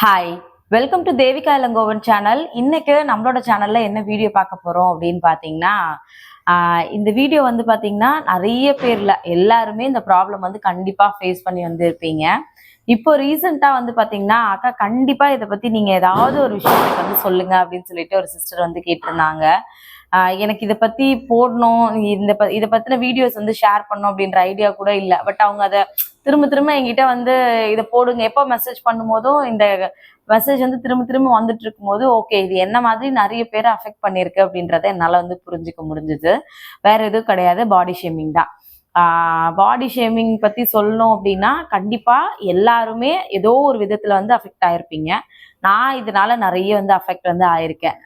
Hi welcome to Devika Ilangovan channel இன்னைக்கு நம்மளோட சேனல்ல என்ன வீடியோ பார்க்க போறோம் அப்படின்னு பார்த்தீங்கன்னா இந்த வீடியோ வந்து பார்த்தீங்கன்னா நிறைய பேர்ல எல்லாருமே இந்த ப்ராப்ளம் வந்து கண்டிப்பா ஃபேஸ் பண்ணி வந்திருப்பீங்க. இப்போ ரீசெண்டா வந்து பாத்தீங்கன்னா அக்கா கண்டிப்பா இதை பத்தி நீங்க ஏதாவது ஒரு விஷயத்தை வந்து சொல்லுங்க அப்படின்னு சொல்லிட்டு ஒரு சிஸ்டர் வந்து கேட்டிருந்தாங்க. எனக்கு இதை பத்தி போடணும் இந்த ப- இதை பத்தின வீடியோஸ் வந்து ஷேர் பண்ணும் அப்படின்ற ஐடியா கூட இல்லை. பட் அவங்க அதை திரும்ப திரும்ப என்கிட்ட வந்து இதை போடுங்க. எப்போ மெசேஜ் பண்ணும்போதும் இந்த மெசேஜ் வந்து திரும்ப திரும்ப வந்துட்டு இருக்கும்போது ஓகே இது என்ன மாதிரி நிறைய பேரை அஃபெக்ட் பண்ணியிருக்கு அப்படின்றத என்னால் வந்து புரிஞ்சுக்க முடிஞ்சுது. வேற எதுவும் கிடையாது. பாடி ஷேமிங் தான். பாடி ஷேமிங் பத்தி சொல்லணும் அப்படின்னா கண்டிப்பா எல்லாருமே ஏதோ ஒரு விதத்துல வந்து அஃபெக்ட் ஆயிருப்பீங்க. நான் இதனால நிறைய வந்து அஃபெக்ட் வந்து ஆயிருக்கேன்.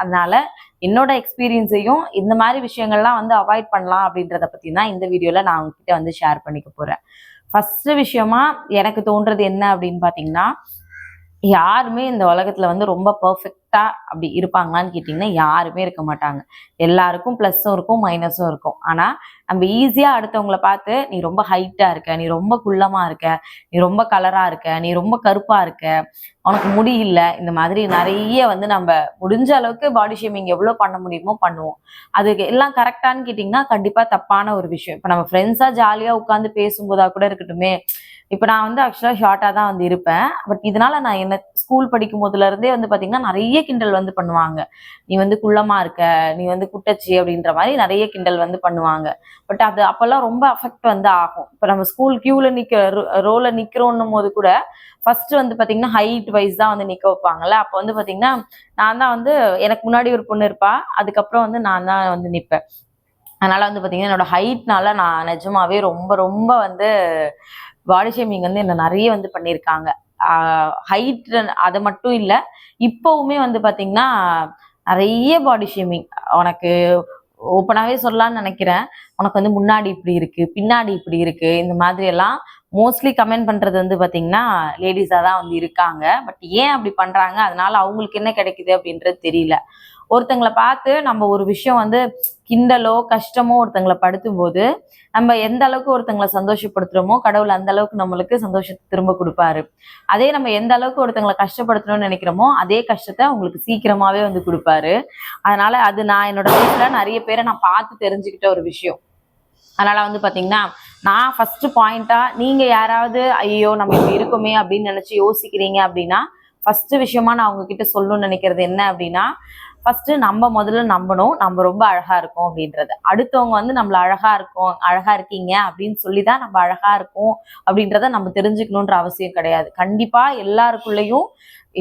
அதனால் அதனால என்னோட எக்ஸ்பீரியன்ஸையும் இந்த மாதிரி விஷயங்கள்லாம் வந்து அவாய்ட் பண்ணலாம் அப்படின்றத பத்தி தான் இந்த வீடியோல நான் உங்ககிட்ட வந்து ஷேர் பண்ணிக்க போறேன். ஃபர்ஸ்ட் விஷயமா எனக்கு தோன்றது என்ன அப்படின்னு பாத்தீங்கன்னா யாருமே இந்த உலகத்துல வந்து ரொம்ப பர்ஃபெக்ட் அப்படி இருப்பாங்களான்னு கேட்டிங்கன்னா யாருமே இருக்க மாட்டாங்க. எல்லாருக்கும் ப்ளஸ்ஸும் இருக்கும் மைனஸும் இருக்கும். ஆனால் நம்ம ஈஸியாக அடுத்தவங்கள பார்த்து நீ ரொம்ப ஹைட்டாக இருக்க நீ ரொம்ப குள்ளமாக இருக்க நீ ரொம்ப கலராக இருக்க நீ ரொம்ப கருப்பாக இருக்க உனக்கு முடியல இந்த மாதிரி நிறைய வந்து நம்ம முடிஞ்ச அளவுக்கு பாடி ஷேமிங் எவ்வளோ பண்ண முடியுமோ பண்ணுவோம். அதுக்கு எல்லாம் கரெக்டான்னு கேட்டிங்கன்னா கண்டிப்பாக தப்பான ஒரு விஷயம். இப்போ நம்ம ஃப்ரெண்ட்ஸாக ஜாலியாக உட்காந்து பேசும்போதாக கூட இருக்கட்டுமே. இப்போ நான் வந்து ஆக்சுவலாக ஷார்ட்டாக தான் வந்து இருப்பேன். பட் இதனால நான் என்ன ஸ்கூல் படிக்கும் போதுல இருந்தே வந்து பார்த்தீங்கன்னா நிறைய கிண்டல் வந்து பண்ணுவாங்க. நீ வந்து குள்ளமா இருக்க நீ வந்து குட்டச்சி அப்படின்ற மாதிரி நிறைய கிண்டல் வந்து பண்ணுவாங்க. பட் அது அப்போல்லாம் ரொம்ப அஃபெக்ட் வந்து ஆகும். இப்போ நம்ம ஸ்கூல் கியூல நிற்க ரோல நிற்கிறோன்னும் போது கூட ஃபர்ஸ்ட் வந்து பாத்தீங்கன்னா ஹைட் வைஸ் தான் வந்து நிற்க வைப்பாங்கல்ல. அப்போ வந்து பார்த்தீங்கன்னா நான் தான் வந்து எனக்கு முன்னாடி ஒரு பொண்ணு இருப்பா. அதுக்கப்புறம் வந்து நான் தான் வந்து நிற்பேன் அதனால வந்து பாத்தீங்கன்னா என்னோட ஹைட்னால நான் நிஜமாவே ரொம்ப ரொம்ப வந்து பாடி ஷேமிங் வந்து என்ன நிறைய வந்து பண்ணியிருக்காங்க. ஹைட் அது மட்டும் இல்லை இப்போவுமே வந்து பார்த்தீங்கன்னா நிறைய பாடி ஷேமிங் உனக்கு ஓப்பனாகவே சொல்லலாம்னு நினைக்கிறேன். உனக்கு வந்து முன்னாடி இப்படி இருக்கு பின்னாடி இப்படி இருக்கு இந்த மாதிரி எல்லாம் மோஸ்ட்லி கமெண்ட் பண்ணுறது வந்து பார்த்தீங்கன்னா லேடிஸாக தான் வந்து இருக்காங்க. பட் ஏன் அப்படி பண்ணுறாங்க அதனால அவங்களுக்கு என்ன கிடைக்குது அப்படின்றது தெரியல. ஒருத்தங்களை பார்த்து நம்ம ஒரு விஷயம் வந்து கிண்டலோ கஷ்டமோ ஒருத்தங்களை படுத்தும் போது நம்ம எந்த அளவுக்கு ஒருத்தங்களை சந்தோஷப்படுத்துறோமோ கடவுள் அந்த அளவுக்கு நம்மளுக்கு சந்தோஷத்தை திரும்ப கொடுப்பாரு. அதே நம்ம எந்த அளவுக்கு ஒருத்தங்களை கஷ்டப்படுத்தணும்னு நினைக்கிறோமோ அதே கஷ்டத்தை உங்களுக்கு சீக்கிரமாவே வந்து கொடுப்பாரு. அதனால அது நான் என்னோட லைஃப்ல நிறைய பேரை நான் பார்த்து தெரிஞ்சுக்கிட்ட ஒரு விஷயம். அதனால வந்து பாத்தீங்கன்னா நான் ஃபர்ஸ்ட் பாயிண்டா நீங்க யாராவது ஐயோ நம்ம இப்படி இருக்கோமே அப்படின்னு நினைச்சு யோசிக்கிறீங்க அப்படின்னா ஃபர்ஸ்ட் விஷயமா நான் உங்ககிட்ட சொல்லணும்னு நினைக்கிறது என்ன அப்படின்னா ஃபர்ஸ்ட் நம்ம முதல்ல நம்பணும் நம்ம ரொம்ப அழகா இருக்கோம் அப்படின்றது. அடுத்தவங்க வந்து நம்மள அழகா இருக்கோம் அழகா இருக்கீங்க அப்படின்னு சொல்லி தான் நம்ம அழகா இருக்கோம் அப்படின்றத நம்ம தெரிஞ்சுக்கணுன்ற அவசியம் கிடையாது. கண்டிப்பா எல்லாருக்குள்ளேயும்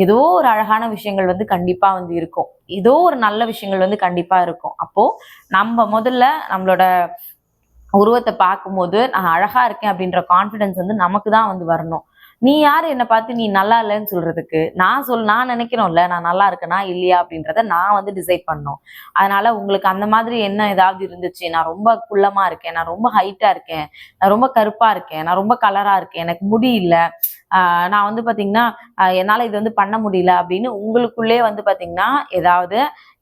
ஏதோ ஒரு அழகான விஷயங்கள் வந்து கண்டிப்பா வந்து இருக்கும். ஏதோ ஒரு நல்ல விஷயங்கள் வந்து கண்டிப்பா இருக்கும். அப்போ நம்ம முதல்ல நம்மளோட உருவத்தை பார்க்கும்போது நான் அழகா இருக்கேன் அப்படின்ற கான்ஃபிடன்ஸ் வந்து நமக்கு தான் வந்து வரணும். நீ யார்? என்னை பார்த்து நீ நல்லா இல்லைன்னு சொல்றதுக்கு நான் சொல் நான் நினைக்கிறோம்ல நான் நல்லா இருக்கேனா இல்லையா அப்படின்றத நான் வந்து டிசைட் பண்ணோம். அதனால உங்களுக்கு அந்த மாதிரி என்ன ஏதாவது இருந்துச்சு? நான் ரொம்ப குள்ளமா இருக்கேன் நான் ரொம்ப ஹைட்டா இருக்கேன் நான் ரொம்ப கருப்பா இருக்கேன் நான் ரொம்ப கலரா இருக்கேன் எனக்கு முடி இல்லை. நான் வந்து பார்த்தீங்கன்னா என்னால் இது வந்து பண்ண முடியல அப்படின்னு உங்களுக்குள்ளே வந்து பார்த்தீங்கன்னா ஏதாவது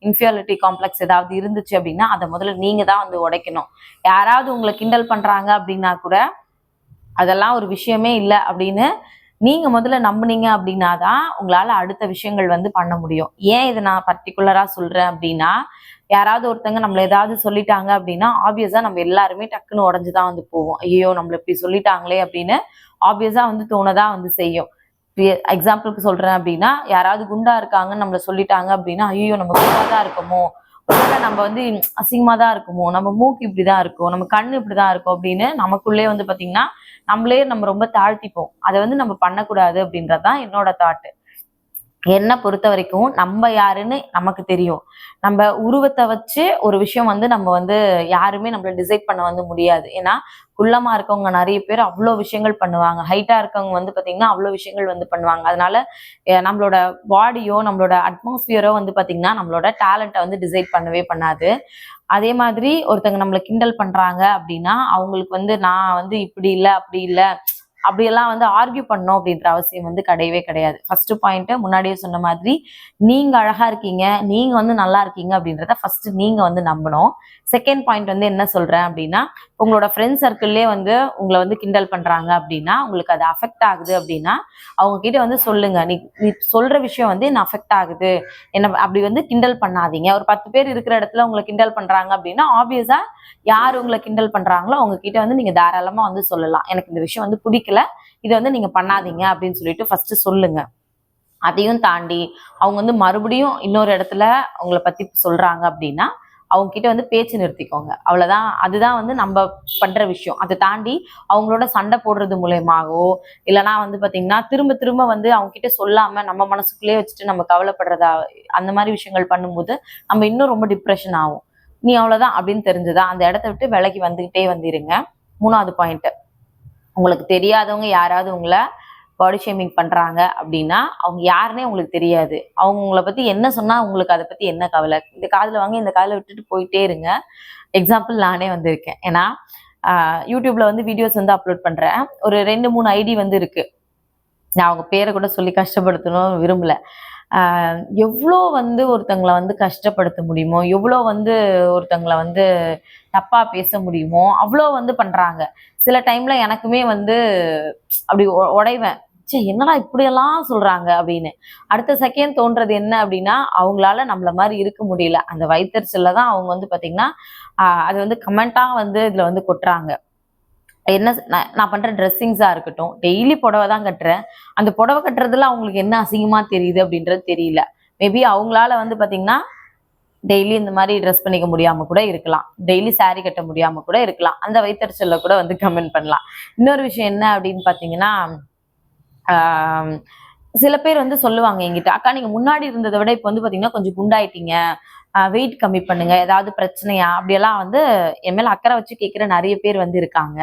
இன்ஃபியாலிட்டி காம்ப்ளெக்ஸ் ஏதாவது இருந்துச்சு அப்படின்னா அதை முதல்ல நீங்கள் தான் வந்து உடைக்கணும். யாராவது உங்களை கிண்டல் பண்ணுறாங்க அப்படின்னா கூட அதெல்லாம் ஒரு விஷயமே இல்லை அப்படின்னு நீங்கள் முதல்ல நம்புனீங்க அப்படின்னா தான் உங்களால் அடுத்த விஷயங்கள் வந்து பண்ண முடியும். ஏன் இதை நான் பர்டிகுலராக சொல்கிறேன் அப்படின்னா யாராவது ஒருத்தங்க நம்மளை ஏதாவது சொல்லிட்டாங்க அப்படின்னா ஆப்வியஸாக நம்ம எல்லாருமே டக்குன்னு உடஞ்சி தான் வந்து போவோம். ஐயோ நம்மளை இப்படி சொல்லிட்டாங்களே அப்படின்னு ஆப்வியஸாக வந்து தோணதான் வந்து செய்யும். எக்ஸாம்பிளுக்கு சொல்கிறேன் அப்படின்னா யாராவது குண்டா இருக்காங்கன்னு நம்மள சொல்லிட்டாங்க அப்படின்னா ஐயோ நம்ம குண்டா தான் இருக்கோமோ? ஒருவேளை நம்ம வந்து அசிங்கமா தான் இருக்குமோ? நம்ம மூக்கு இப்படிதான் இருக்கும் நம்ம கண்ணு இப்படிதான் இருக்கும் அப்படின்னு நமக்குள்ளே வந்து பாத்தீங்கன்னா நம்மளே நம்ம ரொம்ப தாழ்த்திப்போம். அதை வந்து நம்ம பண்ணக்கூடாது அப்படின்றதுதான் என்னோட தாட்டு என்னை பொறுத்த வரைக்கும் நம்ம யாருன்னு நமக்கு தெரியும். நம்ம உருவத்தை வச்சு ஒரு விஷயம் வந்து நம்ம வந்து யாருமே நம்மள டிசைட் பண்ண வந்து முடியாது. ஏன்னா குள்ளமா இருக்கவங்க நிறைய பேர் அவ்வளோ விஷயங்கள் பண்ணுவாங்க. ஹைட்டா இருக்கவங்க வந்து பார்த்தீங்கன்னா அவ்வளோ விஷயங்கள் வந்து பண்ணுவாங்க. அதனால நம்மளோட பாடியோ நம்மளோட அட்மாஸ்பியரோ வந்து பார்த்தீங்கன்னா நம்மளோட டேலண்ட்டை வந்து டிசைட் பண்ணவே பண்ணாது. அதே மாதிரி ஒருத்தங்க நம்மளை கிண்டல் பண்றாங்க அப்படின்னா அவங்களுக்கு வந்து நான் வந்து இப்படி இல்லை அப்படி இல்லை அப்படியெல்லாம் வந்து ஆர்கியூ பண்ணணும் அப்படின்ற அவசியம் வந்து கிடையவே கிடையாது. ஃபர்ஸ்ட் பாயிண்ட் முன்னாடியே சொன்ன மாதிரி நீங்க அழகா இருக்கீங்க நீங்க வந்து நல்லா இருக்கீங்க அப்படின்றத ஃபர்ஸ்ட் நீங்க வந்து நம்பணும். செகண்ட் பாயிண்ட் வந்து என்ன சொல்றேன் அப்படின்னா உங்களோட ஃப்ரெண்ட் சர்க்கிள்லேயே வந்து உங்களை வந்து கிண்டல் பண்றாங்க அப்படின்னா உங்களுக்கு அது அஃபெக்ட் ஆகுது அப்படின்னா அவங்க கிட்ட வந்து சொல்லுங்க. நீ நீ சொல்ற விஷயம் வந்து என்ன அஃபெக்ட் ஆகுது? என்ன அப்படி வந்து கிண்டல் பண்ணாதீங்க. ஒரு பத்து பேர் இருக்கிற இடத்துல உங்களை கிண்டல் பண்றாங்க அப்படின்னா ஆப்வியஸா யார் உங்களை கிண்டல் பண்றாங்களோ அவங்க கிட்ட வந்து நீங்க தாராளமா வந்து சொல்லலாம். எனக்கு இந்த விஷயம் வந்து பிடிக்கல இதை வந்து நீங்க பண்ணாதீங்க அப்படின்னு சொல்லிட்டு ஃபர்ஸ்ட் சொல்லுங்க. அதையும் தாண்டி அவங்க வந்து மறுபடியும் இன்னொரு இடத்துல அவங்கள பத்தி சொல்றாங்க அப்படின்னா அவங்க கிட்ட வந்து பேச்சு நிறுத்திக்கோங்க. அவ்வளவுதான். அதுதான் வந்து நம்ம பண்ற விஷயம். அதை தாண்டி அவங்களோட சண்டை போடுறது மூலயமாகவோ இல்லைன்னா வந்து பாத்தீங்கன்னா திரும்ப திரும்ப வந்து அவங்க கிட்ட சொல்லாம நம்ம மனசுக்குள்ளேயே வச்சுட்டு நம்ம கவலைப்படுறதா அந்த மாதிரி விஷயங்கள் பண்ணும்போது நம்ம இன்னும் ரொம்ப டிப்ரெஷன் ஆகும். நீ அவ்வளவுதான் அப்படின்னு தெரிஞ்சுதான் அந்த இடத்த விட்டு விலகி வந்துகிட்டே வந்துருங்க. மூணாவது பாயிண்ட் உங்களுக்கு தெரியாதவங்க யாராவது உங்களை பாடி ஷேமிங் பண்ணுறாங்க அப்படின்னா அவங்க யாருன்னே உங்களுக்கு தெரியாது. அவங்க உங்களை பற்றி என்ன சொன்னால் உங்களுக்கு அதை பற்றி என்ன கவலை? இந்த காதில் வாங்கி இந்த காதில் விட்டுட்டு போயிட்டே இருங்க. எக்ஸாம்பிள் நானே வந்திருக்கேன். ஏன்னா யூடியூப்பில் வந்து வீடியோஸ் வந்து அப்லோட் பண்ணுறேன் ஒரு ரெண்டு மூணு ஐடி வந்து இருக்குது நான் அவங்க பேரை கூட சொல்லி கஷ்டப்படுத்தணும் விரும்பலை. எவ்வளோ வந்து ஒருத்தங்களை வந்து கஷ்டப்படுத்த முடியுமோ எவ்வளோ வந்து ஒருத்தங்களை வந்து தப்பாக பேச முடியுமோ அவ்வளோ வந்து பண்ணுறாங்க சில டைமில் எனக்குமே வந்து அப்படி உடைவேன். சே என்னடா இப்படியெல்லாம் சொல்றாங்க அப்படின்னு. அடுத்த செகண்ட் தோன்றது என்ன அப்படின்னா அவங்களால நம்மள மாதிரி இருக்க முடியல. அந்த வயிற்றுச்சல்ல தான் அவங்க வந்து பாத்தீங்கன்னா அது வந்து கமெண்டா வந்து இதுல வந்து கொட்டுறாங்க. என்ன நான் நான் பண்ற ட்ரெஸ்ஸிங்ஸா இருக்கட்டும் டெய்லி புடவை தான் கட்டுறேன். அந்த புடவை கட்டுறதுல அவங்களுக்கு என்ன அசிங்கமா தெரியுது அப்படின்றது தெரியல. மேபி அவங்களால வந்து பாத்தீங்கன்னா டெய்லி இந்த மாதிரி ட்ரெஸ் பண்ணிக்க முடியாம கூட இருக்கலாம். டெய்லி saree கட்ட முடியாம கூட இருக்கலாம். அந்த வயிற்றுச்சல்ல கூட வந்து கமெண்ட் பண்ணலாம். இன்னொரு விஷயம் என்ன அப்படின்னு பாத்தீங்கன்னா சில பேர் வந்து சொல்லுவாங்க என்கிட்ட அக்கா நீங்க முன்னாடி இருந்ததை விட இப்போ வந்து பாத்தீங்கன்னா கொஞ்சம் குண்டாயிட்டீங்க. வெயிட் கம்மி பண்ணுங்க. ஏதாவது பிரச்சனையா? அப்படியெல்லாம் வந்து என் மேல அக்கறை வச்சு கேட்குற நிறைய பேர் வந்து இருக்காங்க.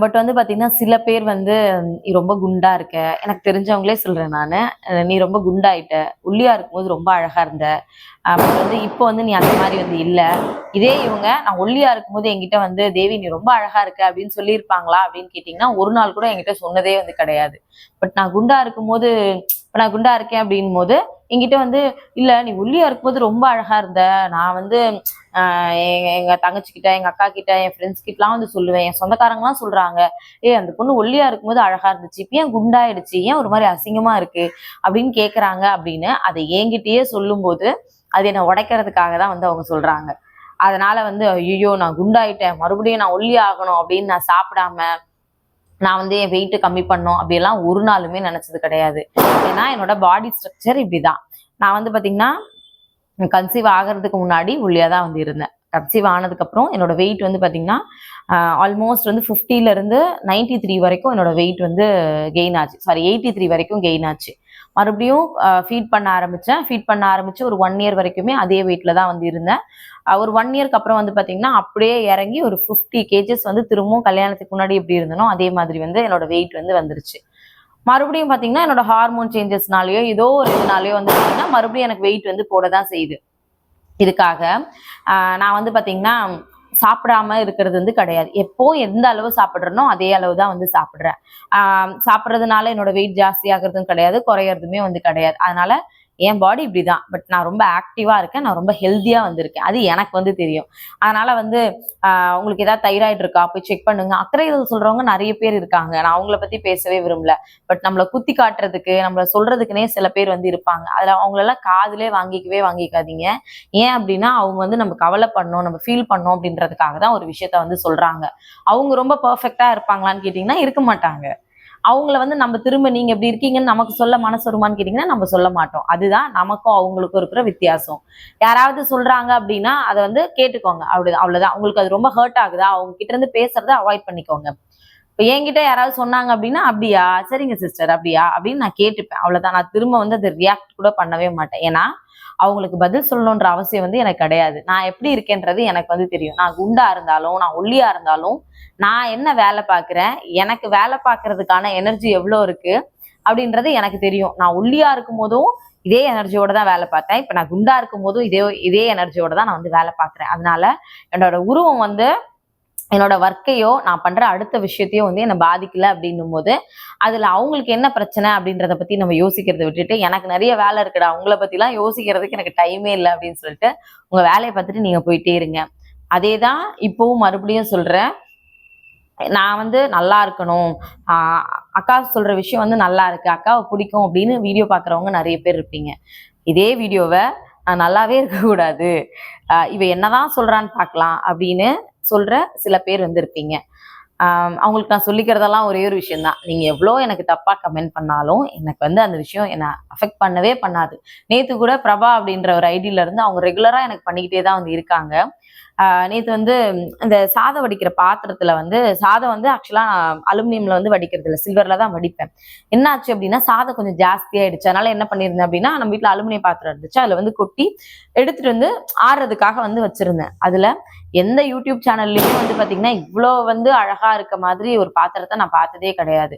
பட் வந்து பார்த்தீங்கன்னா சில பேர் வந்து நீ ரொம்ப குண்டா இருக்க. எனக்கு தெரிஞ்சவங்களே சொல்றேன் நான். நீ ரொம்ப குண்டாயிட்ட. ஒல்லியா இருக்கும்போது ரொம்ப அழகா இருந்த. பட் வந்து இப்போ வந்து நீ அந்த மாதிரி வந்து இல்லை. இதே இவங்க நான் ஒல்லியா இருக்கும்போது என்கிட்ட வந்து தேவி நீ ரொம்ப அழகா இருக்க. அப்படின்னு சொல்லியிருப்பாங்களா? அப்படின்னு கேட்டிங்கன்னா ஒரு நாள் கூட என்கிட்ட சொன்னதே வந்து கிடையாது. பட் நான் குண்டா இருக்கும்போது இப்போ நான் குண்டா இருக்கேன் அப்படின் போது என்கிட்ட வந்து இல்லை நீ ஒல்லியா இருக்கும்போது ரொம்ப அழகா இருந்த. நான் வந்து எங்க எங்க தங்கச்சி எங்க அக்கா கிட்ட என் ஃப்ரெண்ட்ஸ் கிட்டலாம் வந்து சொல்லுவேன். என் சொந்தக்காரங்கலாம் சொல்றாங்க. ஏய் அந்த பொண்ணு ஒல்லியா இருக்கும்போது அழகா இருந்துச்சு. இப்ப ஏன் குண்டாயிடுச்சு? ஏன் ஒரு மாதிரி அசிங்கமா இருக்கு? அப்படின்னு கேக்குறாங்க அப்படின்னு அதை என்கிட்டயே சொல்லும்போது அது என்னை உடைக்கிறதுக்காக தான் வந்து அவங்க சொல்றாங்க. அதனால வந்து ஐயோ நான் குண்டாயிட்டேன். மறுபடியும் நான் ஒல்லி ஆகணும் அப்படின்னு நான் சாப்பிடாம நான் வந்து என் வெயிட்டு கம்மி பண்ணோம் அப்படியெல்லாம் ஒரு நாளுமே நினைச்சது கிடையாது. ஏன்னா என்னோட பாடி ஸ்ட்ரக்சர் இப்படிதான். நான் வந்து பாத்தீங்கன்னா கன்சீவ் ஆகிறதுக்கு முன்னாடி ஒல்லியா தான் வந்து இருந்தேன். கன்சீவ் ஆனதுக்கப்புறம் என்னோடய என்னோட வெயிட் வந்து பார்த்திங்கன்னா ஆல்மோஸ்ட் வந்து 50 ல இருந்து 93 த்ரீ வரைக்கும் என்னோட வெயிட் வந்து கெயின் ஆச்சு. சாரி எயிட்டி த்ரீ வரைக்கும் கெயின் ஆச்சு. மறுபடியும் ஃபீட் பண்ண ஆரம்பித்தேன் ஃபீட் பண்ண ஆரம்பித்து ஒரு ஒன் இயர் வரைக்குமே அதே வெயிட்டில் தான் வந்து இருந்தேன். ஒரு ஒன் இயர்க்கு அப்புறம் வந்து பார்த்திங்கன்னா அப்படியே இறங்கி ஒரு ஃபிஃப்டி கேஜஸ் வந்து திரும்பவும் கல்யாணத்துக்கு முன்னாடி எப்படி இருந்தனோ அதே மாதிரி வந்து என்னோட வெயிட் வந்து வந்துருச்சு. மறுபடியும் பார்த்தீங்கன்னா என்னோட ஹார்மோன் சேஞ்சஸ்னாலேயோ ஏதோ ஒரு இதனாலயோ வந்து பார்த்தீங்கன்னா மறுபடியும் எனக்கு வெயிட் வந்து போட தான் செய்யுது. இதுக்காக. நான் வந்து பார்த்தீங்கன்னா சாப்பிடாம இருக்கிறது வந்து கிடையாது. எப்போ எந்த அளவு சாப்பிட்றனோ அதே அளவு தான் வந்து சாப்பிட்றேன். சாப்பிட்றதுனால என்னோட வெயிட் ஜாஸ்தி ஆகிறதும் கிடையாது குறையறதுமே வந்து கிடையாது. அதனால என் பாடி இப்படிதான். பட் நான் ரொம்ப ஆக்டிவா இருக்கேன். நான் ரொம்ப ஹெல்த்தியா வந்திருக்கேன். அது எனக்கு வந்து தெரியும். அதனால வந்து ஆஹ் உங்களுக்கு ஏதாவது தைராய்டு இருக்கா? போய் செக் பண்ணுங்க. அக்கறைகள் சொல்றவங்க நிறைய பேர் இருக்காங்க. நான் அவங்கள பத்தி பேசவே விரும்பல. பட் நம்மளை குத்தி காட்டுறதுக்கு நம்மளை சொல்கிறதுக்குனே சில பேர் வந்து இருப்பாங்க. அதுல அவங்களெல்லாம் காதிலே வாங்கிக்கவே வாங்கிக்காதீங்க. ஏன் அப்படின்னா அவங்க வந்து நம்ம கவலை பண்ணோம் நம்ம ஃபீல் பண்ணோம் அப்படின்றதுக்காக தான் ஒரு விஷயத்த வந்து சொல்றாங்க. அவங்க ரொம்ப பர்ஃபெக்டா இருப்பாங்களான்னு கேட்டிங்கன்னா இருக்க மாட்டாங்க. அவங்கள வந்து நம்ம திரும்ப நீங்க எப்படி இருக்கீங்கன்னு நமக்கு சொல்ல மனசு வருமான்னு கேட்டிங்கன்னா நம்ம சொல்ல மாட்டோம். அதுதான் நமக்கும் அவங்களுக்கும் இருக்கிற வித்தியாசம். யாராவது சொல்றாங்க அப்படின்னா அதை வந்து கேட்டுக்கோங்க. அப்படி அவ்வளவுதான் உங்களுக்கு அது ரொம்ப ஹர்ட் ஆகுதா? அவங்க கிட்ட இருந்து பேசுறத அவாய்ட் பண்ணிக்கோங்க. இப்போ என்கிட்ட யாராவது சொன்னாங்க அப்படின்னா அப்படியா? சரிங்க சிஸ்டர் அப்படியா? அப்படின்னு நான் கேட்டுப்பேன். அவ்வளவுதான் நான் திரும்ப வந்து அதை ரியாக்ட் கூட பண்ணவே மாட்டேன். ஏன்னா அவங்களுக்கு பதில் சொல்லணுன்ற அவசியம் வந்து எனக்கு கிடையாது. நான் எப்படி இருக்கேன்றது எனக்கு வந்து தெரியும். நான் குண்டா இருந்தாலும் நான் ஒல்லியா இருந்தாலும் நான் என்ன வேலை பார்க்குறேன் எனக்கு வேலை பார்க்கறதுக்கான எனர்ஜி எவ்வளோ இருக்கு அப்படின்றது எனக்கு தெரியும். நான் ஒல்லியா இருக்கும் போதும் இதே எனர்ஜியோட தான் வேலை பார்த்தேன். இப்போ நான் குண்டா இருக்கும் போதும் இதே இதே எனர்ஜியோட தான் நான் வந்து வேலை பார்க்குறேன். அதனால என்னோட உருவம் வந்து என்னோட ஒர்க்கையோ நான் பண்ற அடுத்த விஷயத்தையோ வந்து என்னை பாதிக்கல அப்படின்னும் போது அதுல அவங்களுக்கு என்ன பிரச்சனை அப்படின்றத பத்தி நம்ம யோசிக்கிறத விட்டுட்டு எனக்கு நிறைய வேலை இருக்குடா உங்களை பத்திலாம் யோசிக்கிறதுக்கு எனக்கு டைமே இல்லை அப்படின்னு சொல்லிட்டு உங்க வேலையை பார்த்துட்டு நீங்க போயிட்டே இருங்க. அதே தான் இப்போவும் மறுபடியும் சொல்றேன். நான் வந்து நல்லா இருக்கணும். ஆஹ் அக்கா சொல்ற விஷயம் வந்து நல்லா இருக்கு. அக்காவை பிடிக்கும் அப்படின்னு வீடியோ பார்க்குறவங்க நிறைய பேர் இருப்பீங்க. இதே வீடியோவை நல்லாவே இருக்கக்கூடாது. இவ என்னதான் சொல்றான்னு பார்க்கலாம் அப்படின்னு சொல்ற சில பேர் வந்து இருப்பீங்க அவங்களுக்கு நான் சொல்லிக்கிறதெல்லாம் ஒரே ஒரு விஷயம்தான். நீங்கள் நீங்க எவ்வளோ எனக்கு தப்பா கமெண்ட் பண்ணாலும் எனக்கு வந்து அந்த விஷயம் என்னை அஃபெக்ட் பண்ணவே பண்ணாது. நேத்து கூட பிரபா அப்படின்ற ஒரு ஐடியில இருந்து அவங்க ரெகுலரா எனக்கு பண்ணிக்கிட்டே தான் வந்து இருக்காங்க. நேற்று வந்து இந்த சாதம் வடிக்கிற பாத்திரத்துல வந்து சாதம் வந்து ஆக்சுவலா அலுமினியம்ல வந்து வடிக்கிறது இல்லை சில்வர்ல தான் வடிப்பேன். என்னாச்சு அப்படின்னா சாதம் கொஞ்சம் ஜாஸ்தியாயிடுச்சு அதனால என்ன பண்ணியிருந்தேன் அப்படின்னா நம்ம வீட்டில் அலுமினிய பாத்திரம் இருந்துச்சு. அதுல வந்து கொட்டி எடுத்துட்டு வந்து ஆறுறதுக்காக வந்து வச்சிருந்தேன். அதுல எந்த யூடியூப் சேனல்லையும் வந்து பாத்தீங்கன்னா இவ்வளோ வந்து அழகா இருக்க மாதிரி ஒரு பாத்திரத்தை நான் பார்த்ததே கிடையாது.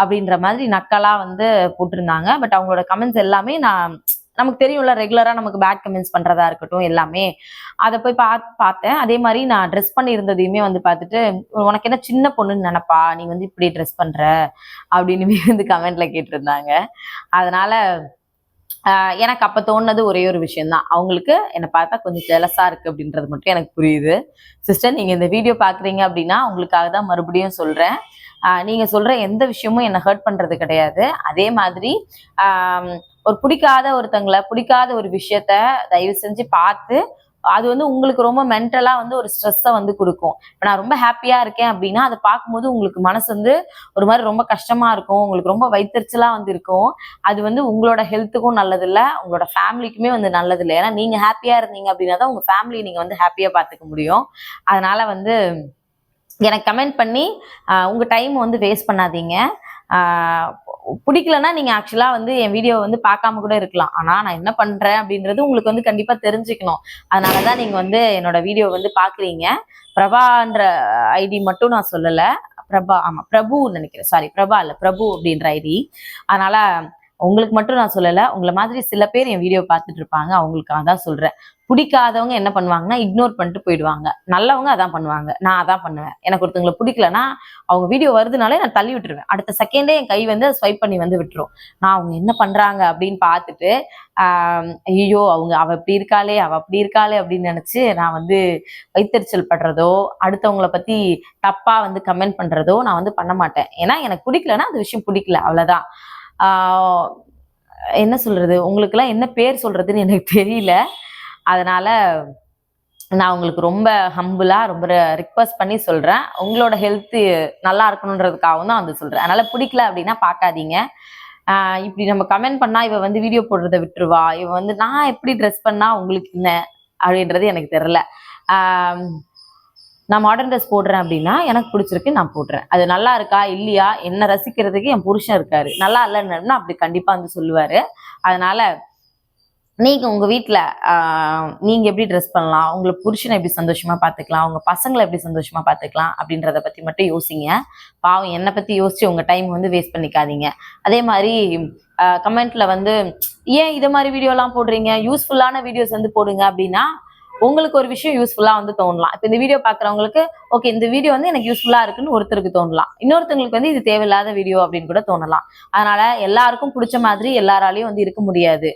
அப்படின்ற மாதிரி நக்கலா வந்து போட்டிருந்தாங்க. பட் அவங்களோட கமெண்ட்ஸ் எல்லாமே நான் நமக்கு தெரியும்ல ரெகுலரா நமக்கு பேட் கமெண்ட்ஸ் பண்ணுறதா இருக்கட்டும் எல்லாமே. அதை போய் பார்த்து பார்த்தேன். அதே மாதிரி நான் ட்ரெஸ் பண்ணியிருந்ததையுமே வந்து பார்த்துட்டு உனக்கு என்ன சின்ன பொண்ணுன்னு நினைப்பா? நீ வந்து இப்படி ட்ரெஸ் பண்ற? அப்படின்னுமே வந்து கமெண்ட்ல கேட்டிருந்தாங்க. அதனால எனக்கு அப்போ தோணுனது ஒரே ஒரு விஷயம்தான். அவங்களுக்கு என்னை பார்த்தா கொஞ்சம் ஜெலஸா இருக்கு அப்படின்றது மட்டும் எனக்கு புரியுது. சிஸ்டர் நீங்க இந்த வீடியோ பாக்குறீங்க அப்படின்னா உங்களுக்காக தான் மறுபடியும் சொல்றேன். நீங்கள் நீங்க சொல்ற எந்த விஷயமும் என்னை ஹர்ட் பண்றது கிடையாது. அதே மாதிரி ஒரு பிடிக்காத ஒருத்தங்களை பிடிக்காத ஒரு விஷயத்த தயவு செஞ்சு பார்த்து அது வந்து உங்களுக்கு ரொம்ப மென்டலா வந்து ஒரு ஸ்ட்ரெஸ்ஸை வந்து கொடுக்கும். இப்போ நான் ரொம்ப ஹாப்பியா இருக்கேன் அப்படின்னா அதை பார்க்கும்போது உங்களுக்கு மனசு வந்து ஒரு மாதிரி ரொம்ப கஷ்டமா இருக்கும். உங்களுக்கு ரொம்ப வைத்தறிச்சலா வந்து இருக்கும். அது வந்து உங்களோட ஹெல்த்துக்கும் நல்லது உங்களோட ஃபேமிலிக்குமே வந்து நல்லது இல்லை ஏன்னா நீங்க ஹாப்பியா இருந்தீங்க அப்படின்னா தான் உங்க ஃபேமிலியை நீங்க வந்து ஹாப்பியா பார்த்துக்க முடியும். அதனால வந்து எனக்கு கமெண்ட் பண்ணி உங்கள் டைம் வந்து வேஸ்ட் பண்ணாதீங்க. பிடிக்கலன்னா நீங்கள் ஆக்சுவலாக வந்து என் வீடியோ வந்து பார்க்காம கூட இருக்கலாம். ஆனால் நான் என்ன பண்ணுறேன் அப்படின்றது உங்களுக்கு வந்து கண்டிப்பாக தெரிஞ்சுக்கணும். அதனால தான் நீங்கள் வந்து என்னோட வீடியோ வந்து பார்க்குறீங்க. பிரபான்ற ஐடி மட்டும் நான் சொல்லலை. பிரபா ஆமாம் பிரபுன்னு நினைக்கிறேன். சாரி பிரபா இல்லை பிரபு அப்படின்ற ஐடி அதனால் உங்களுக்கு மட்டும் நான் சொல்லலை உங்களை மாதிரி சில பேர் என் வீடியோ பார்த்துட்டு இருப்பாங்க. அவங்களுக்காக தான் சொல்றேன். பிடிக்காதவங்க என்ன பண்ணுவாங்கன்னா இக்னோர் பண்ணிட்டு போயிடுவாங்க. நல்லவங்க அதான் பண்ணுவாங்க. நான் அதான் பண்ணுவேன். எனக்கு ஒருத்தவங்களை பிடிக்கலன்னா அவங்க வீடியோ வருதுனாலே நான் தள்ளி விட்டுருவேன். அடுத்த செகண்டே என் கை வந்து ஸ்வைப் பண்ணி வந்து விட்டுரும். நான் அவங்க என்ன பண்றாங்க அப்படின்னு பார்த்துட்டு ஐயோ அவங்க அவ இப்படி இருக்காளே அவ அப்படி இருக்காளே அப்படின்னு நினைச்சு நான் வந்து வைத்தறிச்சல் படுறதோ அடுத்தவங்கள பத்தி தப்பா வந்து கமெண்ட் பண்றதோ நான் வந்து பண்ண மாட்டேன். ஏன்னா எனக்கு பிடிக்கலன்னா அந்த விஷயம் பிடிக்கல. அவ்வளவுதான். என்ன சொல்கிறது உங்களுக்கெல்லாம் என்ன பேர் சொல்கிறதுன்னு எனக்கு தெரியல. அதனால் நான் உங்களுக்கு ரொம்ப ஹம்புலாக ரொம்ப ரிக்வஸ்ட் பண்ணி சொல்கிறேன் உங்களோட ஹெல்த்து நல்லா இருக்கணுன்றதுக்காகவும் தான் வந்து சொல்கிறேன் அதனால் பிடிக்கல அப்படின்னா பார்க்காதீங்க. இப்படி நம்ம கமெண்ட் பண்ணால் இவ வந்து வீடியோ போடுறதை விட்டுருவா. இவ வந்து நான் எப்படி ட்ரெஸ் பண்ணால் உங்களுக்கு என்ன அப்படின்றது எனக்கு தெரியல. நான் மாடர்ன் ட்ரெஸ் போடுறேன் அப்படின்னா எனக்கு பிடிச்சிருக்கு நான் போடுறேன். அது நல்லா இருக்கா இல்லையா என்ன ரசிக்கிறதுக்கு என் புருஷன் இருக்காரு. நல்லா இல்லைன்னு அப்படி கண்டிப்பாக வந்து சொல்லுவார். அதனால நீங்கள் உங்கள் வீட்டில் நீங்கள் எப்படி ட்ரெஸ் பண்ணலாம் உங்களை புருஷனை எப்படி சந்தோஷமாக பார்த்துக்கலாம் உங்கள் பசங்களை எப்படி சந்தோஷமாக பார்த்துக்கலாம் அப்படின்றத பற்றி மட்டும் யோசிங்க. பாவம் என்னை பற்றி யோசிச்சு உங்கள் டைம் வந்து வேஸ்ட் பண்ணிக்காதீங்க. அதே மாதிரி கமெண்ட்ல வந்து ஏன் இதை மாதிரி வீடியோலாம் போடுறீங்க? யூஸ்ஃபுல்லான வீடியோஸ் வந்து போடுங்க அப்படின்னா உங்களுக்கு ஒரு விஷயம் யூஸ்ஃபுல்லா வந்து தோணலாம். இப்போ இந்த வீடியோ பாக்குறவங்களுக்கு ஓகே இந்த வீடியோ வந்து எனக்கு யூஸ்ஃபுல்லா இருக்குன்னு ஒருத்தருக்கு தோணலாம். இன்னொருத்தங்களுக்கு வந்து இது தேவையில்லாத வீடியோ அப்படின்னு கூட தோணலாம். அதனால எல்லாருக்கும் பிடிச்ச மாதிரி எல்லாராலையும் வந்து இருக்க முடியாது.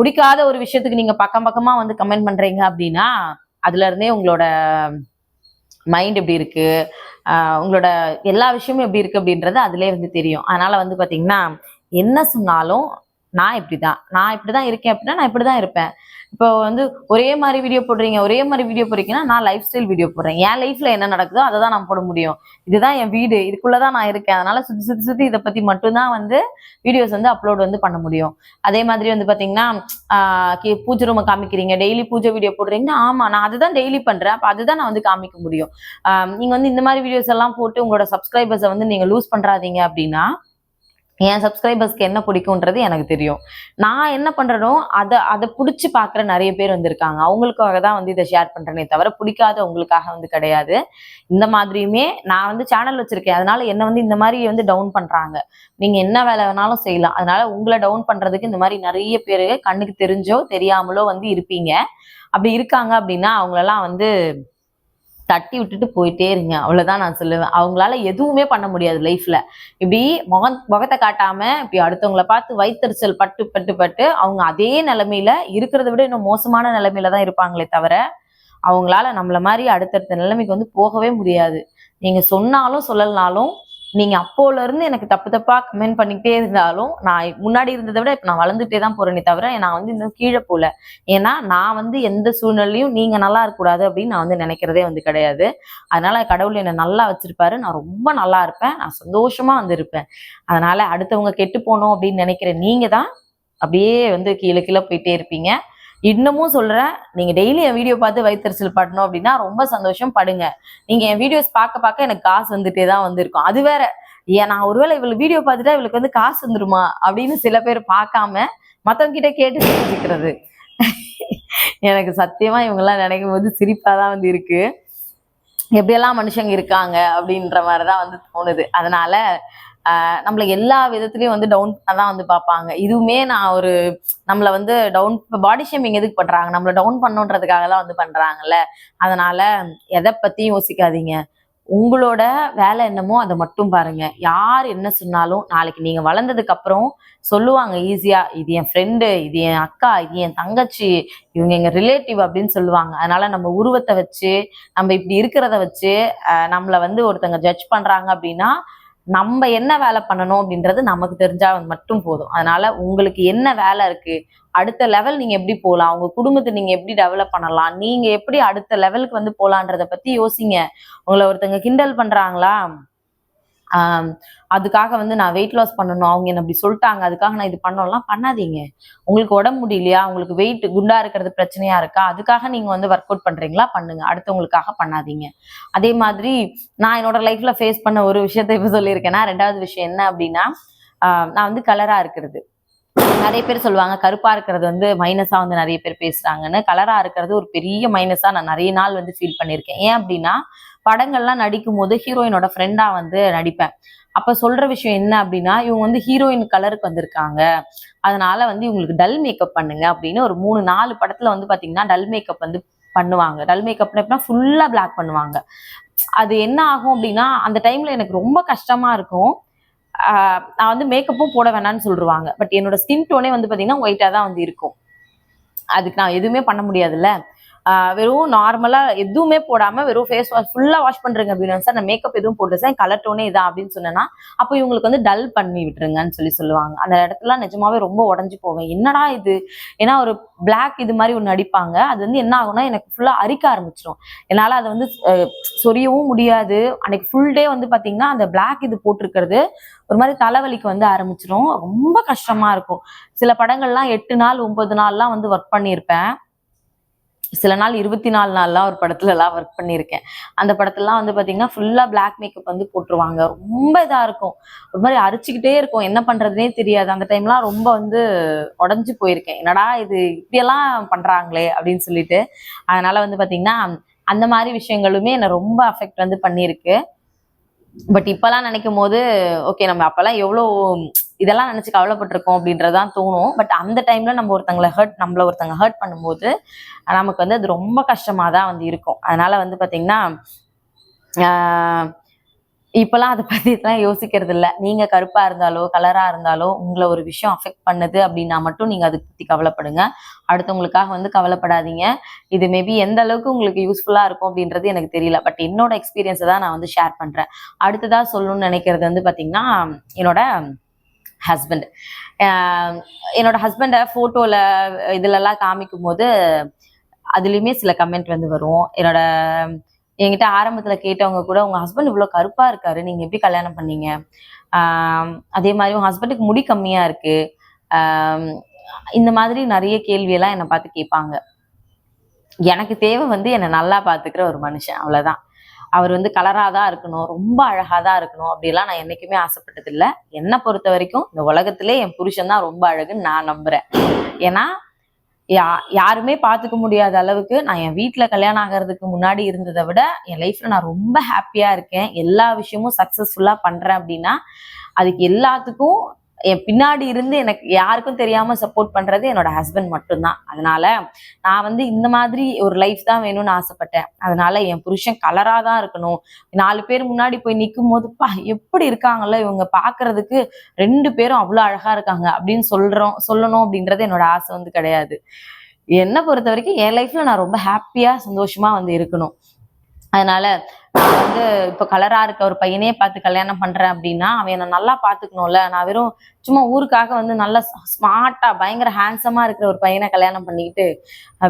பிடிக்காத ஒரு விஷயத்துக்கு நீங்க பக்கம் பக்கமா வந்து கமெண்ட் பண்றீங்க அப்படின்னா அதுல இருந்தே உங்களோட மைண்ட் எப்படி இருக்கு உங்களோட எல்லா விஷயமும் எப்படி இருக்கு அப்படின்றது அதுலேயே வந்து தெரியும். அதனால வந்து பாத்தீங்கன்னா என்ன சொன்னாலும் நான் இப்படிதான். நான் இப்படிதான் இருக்கேன் அப்படின்னா நான் இப்படிதான் இருப்பேன். இப்போ வந்து ஒரே மாதிரி வீடியோ போடுறீங்க ஒரே மாதிரி வீடியோ போடுறீங்கன்னா நான் லைஃப் ஸ்டைல் வீடியோ போடுறேன். என் லைஃப்ல என்ன நடக்குதோ அதை தான் நான் போட முடியும். இதுதான் என் வீடு இதுக்குள்ளதான் நான் இருக்கேன். அதனால சுத்தி சுத்தி சுத்தி இதை பத்தி மட்டும்தான் வந்து வீடியோஸ் வந்து அப்லோட் வந்து பண்ண முடியும். அதே மாதிரி வந்து பாத்தீங்கன்னா பூஜை ரூமை காமிக்கிறீங்க டெய்லி பூஜை வீடியோ போடுறீங்கன்னா ஆமா நான் அதுதான் டெய்லி பண்றேன். அப்ப அதுதான் நான் வந்து காமிக்க முடியும். நீங்கள் நீங்க வந்து இந்த மாதிரி வீடியோஸ் எல்லாம் போட்டு உங்களோட சப்ஸ்கிரைபர்ஸை வந்து நீங்க லூஸ் பண்றாதீங்க அப்படின்னா என் சப்ஸ்கிரைபர்ஸ்க்கு என்ன பிடிக்கும்ன்றது எனக்கு தெரியும். நான் என்ன பண்ணுறனோ அதை அதை பிடிச்சி பார்க்குற நிறைய பேர் வந்திருக்காங்க. அவங்களுக்காக தான் வந்து இதை ஷேர் பண்ணுறேனே தவிர பிடிக்காத உங்களுக்காக வந்து கிடையாது. இந்த மாதிரியுமே நான் வந்து சேனல் வச்சுருக்கேன். அதனால என்ன வந்து இந்த மாதிரி வந்து டவுன் பண்ணுறாங்க நீங்கள் என்ன வேலை வேணாலும் செய்யலாம். அதனால உங்களை டவுன் பண்ணுறதுக்கு இந்த மாதிரி நிறைய பேர் கண்ணுக்கு தெரிஞ்சோ தெரியாமலோ வந்து இருப்பீங்க. அப்படி இருக்காங்க அப்படின்னா அவங்களெல்லாம் வந்து தட்டி விட்டுட்டு போயிட்டே இருங்க. அவ்வளவுதான் நான் சொல்லுவேன். அவங்களால எதுவுமே பண்ண முடியாது லைஃப்ல இப்படி முக முகத்தை காட்டாம இப்படி அடுத்தவங்கள பார்த்து வைத்தறிச்சல் பட்டு பட்டு பட்டு அவங்க அதே நிலைமையில இருக்கிறத விட இன்னும் மோசமான நிலைமையில தான் இருப்பாங்களே தவிர அவங்களால நம்மள மாதிரி அடுத்தடுத்த நிலைமைக்கு வந்து போகவே முடியாது. நீங்க சொன்னாலும் சொல்லலனாலும் நீங்க அப்போல இருந்து எனக்கு தப்பு தப்பா கமெண்ட் பண்ணிக்கிட்டே இருந்தாலும் நான் முன்னாடி இருந்ததை விட இப்ப நான் வளர்ந்துட்டே தான் போறேனே தவிர நான் வந்து இன்னும் கீழே போல ஏன்னா நான் வந்து எந்த சூழ்நிலையும் நீங்க நல்லா இருக்கக்கூடாது அப்படின்னு நான் வந்து நினைக்கிறதே வந்து கிடையாது. அதனால கடவுள் என்னை நல்லா வச்சிருப்பாரு. நான் ரொம்ப நல்லா இருப்பேன். நான் சந்தோஷமா வந்து இருப்பேன். அதனால அடுத்தவங்க கெட்டு போகணும் அப்படின்னு நினைக்கிற நீங்க தான் அப்படியே வந்து கீழே கீழே போயிட்டே இருப்பீங்க. இன்னமும் சொல்றேன் நீங்க டெய்லி என் வீடியோ பார்த்து வைத்தறிச்சல் படணும் அப்படின்னா ரொம்ப சந்தோஷம் படுங்க. நீங்க என் வீடியோஸ் பார்க்க பார்க்க எனக்கு காசு வந்துட்டே தான் வந்திருக்கும். அது வேற ஏன் நான் ஒருவேளை இவளுக்கு வீடியோ பார்த்துட்டா இவளுக்கு வந்து காசு வந்துருமா அப்படின்னு சில பேர் பார்க்காம மத்தவங்க கிட்ட கேட்டு தெரிஞ்சுக்கிறது எனக்கு சத்தியமா இவங்கெல்லாம் நினைக்கும் போது சிரிப்பா தான் வந்து இருக்கு. எப்படியெல்லாம் மனுஷங்க இருக்காங்க அப்படின்ற மாதிரி தான் வந்து தோணுது. அதனால நம்மளை எல்லா விதத்துலயும் வந்து டவுன் தான் வந்து பார்ப்பாங்க. இதுவுமே நான் ஒரு நம்மள வந்து டவுன் பாடி ஷேமிங் எதுக்கு பண்றாங்க? நம்மளை டவுன் பண்ணுன்றதுக்காக தான் வந்து பண்றாங்கல்ல. அதனால எதை பத்தியும் யோசிக்காதீங்க. உங்களோட வேலை என்னமோ அதை மட்டும் பாருங்க. யார் என்ன சொன்னாலும் நாளைக்கு நீங்க வளர்ந்ததுக்கு அப்புறம் சொல்லுவாங்க ஈஸியா இது என் ஃப்ரெண்டு இது என் அக்கா இது என் தங்கச்சி இவங்க எங்க ரிலேட்டிவ் அப்படின்னு சொல்லுவாங்க. அதனால நம்ம உருவத்தை வச்சு நம்ம இப்படி இருக்கிறத வச்சு நம்மளை வந்து ஒருத்தங்க ஜட்ஜ் பண்றாங்க அப்படின்னா நம்ம என்ன வேலை பண்ணணும் அப்படின்றது நமக்கு தெரிஞ்சா மட்டும் போதும். அதனால உங்களுக்கு என்ன வேலை இருக்கு? அடுத்த லெவல் நீங்க எப்படி போகலாம் உங்க குடும்பத்தை நீங்க எப்படி டெவலப் பண்ணலாம்? நீங்க எப்படி அடுத்த லெவலுக்கு வந்து போலான்றத பத்தி யோசிங்க. உங்களை ஒருத்தங்க கிண்டல் பண்றாங்களா? அதுக்காக வந்து நான் வெயிட் லாஸ் பண்ணணும் அவங்க என்ன அப்படி சொல்லிட்டாங்க அதுக்காக நான் இது பண்ணலாம் பண்ணாதீங்க. உங்களுக்கு உடம்பு முடியலையா? உங்களுக்கு வெயிட் குண்டா இருக்கிறது பிரச்சனையா இருக்கா? அதுக்காக நீங்க வந்து ஒர்க் அவுட் பண்றீங்களா? பண்ணுங்க. அடுத்தவங்களுக்காக பண்ணாதீங்க. அதே மாதிரி நான் என்னோட லைஃப்ல ஃபேஸ் பண்ண ஒரு விஷயத்த இப்ப சொல்லியிருக்கேன்னா ரெண்டாவது விஷயம் என்ன அப்படின்னா ஆஹ் நான் வந்து கலரா இருக்கிறது. நிறைய பேர் சொல்லுவாங்க கருப்பா இருக்கிறது வந்து மைனஸா வந்து நிறைய பேர் பேசுறாங்கன்னு. கலரா இருக்கிறது ஒரு பெரிய மைனஸா நான் நிறைய நாள் வந்து ஃபீல் பண்ணியிருக்கேன். ஏன் அப்படின்னா படங்கள்லாம் நடிக்கும் போது ஹீரோயினோட ஃப்ரெண்டா வந்து நடிப்பேன். அப்ப சொல்ற விஷயம் என்ன அப்படின்னா இவங்க வந்து ஹீரோயின் கலருக்கு வந்திருக்காங்க. அதனால வந்து இவங்களுக்கு டல் மேக்கப் பண்ணுங்க அப்படின்னு ஒரு மூணு நாலு படத்துல வந்து பாத்தீங்கன்னா டல் மேக்கப் வந்து பண்ணுவாங்க. டல் மேக்கப் எப்படின்னா ஃபுல்லா பிளாக் பண்ணுவாங்க. அது என்ன ஆகும் அப்படின்னா அந்த டைம்ல எனக்கு ரொம்ப கஷ்டமா இருக்கும். நான் வந்து மேக்கப்பும் போட வேணாம்னு சொல்லுவாங்க பட் என்னோட ஸ்கின் டோனே வந்து பாத்தீங்கன்னா ஒயிட்டா தான் வந்து இருக்கும். அதுக்கு நான் எதுவுமே பண்ண முடியாதுல்ல. வெறும் நார்மலா எதுவுமே போடாம வெறும் ஃபேஸ் வாஷ் ஃபுல்லா வாஷ் பண்றீங்க அப்படின்னு சார் நான் மேக்கப் எதுவும் போட்டு சார் கலர் டோனே இதான் அப்படின்னு சொன்னேன்னா அப்போ இவங்களுக்கு வந்து டல் பண்ணி விட்டுருங்கன்னு சொல்லி சொல்லுவாங்க. அந்த இடத்துல நிஜமாவே ரொம்ப உடஞ்சு போவேன். என்னடா இது? ஏன்னா ஒரு பிளாக் இது மாதிரி ஒன்று அடிப்பாங்க. அது வந்து என்ன ஆகும்னா எனக்கு ஃபுல்லா அரிக்க ஆரம்பிச்சிடும் என்னால அதை வந்து சொரியவும் முடியாது. அன்னைக்கு ஃபுல் டே வந்து பாத்தீங்கன்னா அந்த பிளாக் இது போட்டிருக்கிறது ஒரு மாதிரி தலைவலிக்கு வந்து ஆரம்பிச்சிடும் ரொம்ப கஷ்டமா இருக்கும். சில படங்கள்லாம் எட்டு நாள் ஒன்பது நாள்லாம் வந்து ஒர்க் பண்ணியிருப்பேன். சில நாள் இருபத்தி நாலு நாள்லாம் ஒரு படத்துலலாம் எல்லாம் ஒர்க் பண்ணியிருக்கேன். அந்த படத்துலலாம் வந்து பார்த்தீங்கன்னா ஃபுல்லாக பிளாக் மேக்கப் வந்து போட்டுருவாங்க. ரொம்ப இதாக இருக்கும். ஒரு மாதிரி அரிச்சுக்கிட்டே இருக்கும். என்ன பண்ணுறதுனே தெரியாது. அந்த டைம்லாம் ரொம்ப வந்து உடஞ்சி போயிருக்கேன். என்னடா இது? இப்படியெல்லாம் பண்ணுறாங்களே அப்படின்னு சொல்லிட்டு. அதனால வந்து பார்த்தீங்கன்னா அந்த மாதிரி விஷயங்களுமே என்னை ரொம்ப அஃபெக்ட் வந்து பண்ணியிருக்கு. பட் இப்போல்லாம் நினைக்கும் போது ஓகே நம்ம அப்போல்லாம் எவ்வளோ இதெல்லாம் நினச்சி கவலைப்பட்டிருக்கோம் அப்படின்றதான் தோணும். பட் அந்த டைம்ல நம்ம ஒருத்தங்களை ஹர்ட் நம்மள ஒருத்தங்க ஹர்ட் பண்ணும்போது நமக்கு வந்து அது ரொம்ப கஷ்டமாக தான் வந்து இருக்கும். அதனால வந்து பார்த்திங்கன்னா இப்போலாம் அதை பற்றிலாம் யோசிக்கிறது இல்லை. நீங்கள் கருப்பாக இருந்தாலோ கலராக இருந்தாலோ உங்களை ஒரு விஷயம் அஃபெக்ட் பண்ணுது அப்படின்னா மட்டும் நீங்கள் அதை பற்றி கவலைப்படுங்க. அடுத்தவங்களுக்காக வந்து கவலைப்படாதீங்க. இது மேபி எந்த அளவுக்கு உங்களுக்கு யூஸ்ஃபுல்லாக இருக்கும் அப்படின்றது எனக்கு தெரியல. பட் என்னோட எக்ஸ்பீரியன்ஸை தான் நான் வந்து ஷேர் பண்ணுறேன் அடுத்ததாக சொல்லணும்னு நினைக்கிறது வந்து பார்த்திங்கன்னா என்னோட ஹஸ்பண்ட் um, என்னோட ஹஸ்பண்டை ஃபோட்டோவில் இதுலலாம் காமிக்கும் போது அதுலேயுமே சில கமெண்ட் வந்து வரும். என்னோட என்கிட்ட ஆரம்பத்தில் கேட்டவங்க கூட உங்கள் ஹஸ்பண்ட் இவ்வளோ கருப்பாக இருக்காரு நீங்கள் எப்படி கல்யாணம் பண்ணீங்க? Um, அதே மாதிரி உங்கள் ஹஸ்பண்டுக்கு முடி கம்மியாக இருக்குது um, இந்த மாதிரி நிறைய கேள்வியெல்லாம் என்னை பார்த்து கேட்பாங்க. எனக்கு தேவை வந்து என்னை நல்லா பார்த்துக்கிற ஒரு மனுஷன் அவ்வளோதான் அவர் வந்து கலராக தான் இருக்கணும் ரொம்ப அழகாக தான் இருக்கணும் அப்படிலாம் நான் என்றைக்குமே ஆசைப்பட்டதில்லை. என்னை பொறுத்த வரைக்கும் இந்த உலகத்திலே என் புருஷன் தான் ரொம்ப அழகுன்னு நான் நம்புறேன். ஏன்னா யா யாருமே பார்த்துக்க முடியாத அளவுக்கு நான் என் வீட்டில் கல்யாணம் ஆகிறதுக்கு முன்னாடி இருந்ததை விட என் லைஃப்ல நான் ரொம்ப ஹாப்பியாக இருக்கேன். எல்லா விஷயமும் சக்ஸஸ்ஃபுல்லாக பண்ணுறேன் அப்படின்னா அதுக்கு எல்லாத்துக்கும் என் பின்னாடி இருந்து எனக்கு யாருக்கும் தெரியாம சப்போர்ட் பண்றது என்னோட ஹஸ்பண்ட் மட்டும்தான். அதனால நான் வந்து இந்த மாதிரி ஒரு லைஃப் தான் வேணும்னு ஆசைப்பட்டேன். அதனால என் புருஷன் கலரா தான் இருக்கணும். நாலு பேர் முன்னாடி போய் நிற்கும் போது பா எப்படி இருக்காங்கல்ல இவங்க? பாக்குறதுக்கு ரெண்டு பேரும் அவ்வளோ அழகா இருக்காங்க. அப்படின்னு சொல்றோம் சொல்லணும் அப்படின்றது என்னோட ஆசை வந்து கிடையாது. என்னை பொறுத்த வரைக்கும் என் லைஃப்ல நான் ரொம்ப ஹாப்பியா சந்தோஷமா வந்து இருக்கணும். அதனால நான் வந்து இப்போ கலரா இருக்க ஒரு பையனே பார்த்து கல்யாணம் பண்றேன் அப்படின்னா அவன் என்னை நல்லா பாத்துக்கணும்ல நான் வெறும் சும்மா ஊருக்காக வந்து நல்லா ஸ்மார்ட்டா பயங்கர ஹேண்ட்ஸமா இருக்கிற ஒரு பையனை கல்யாணம் பண்ணிக்கிட்டு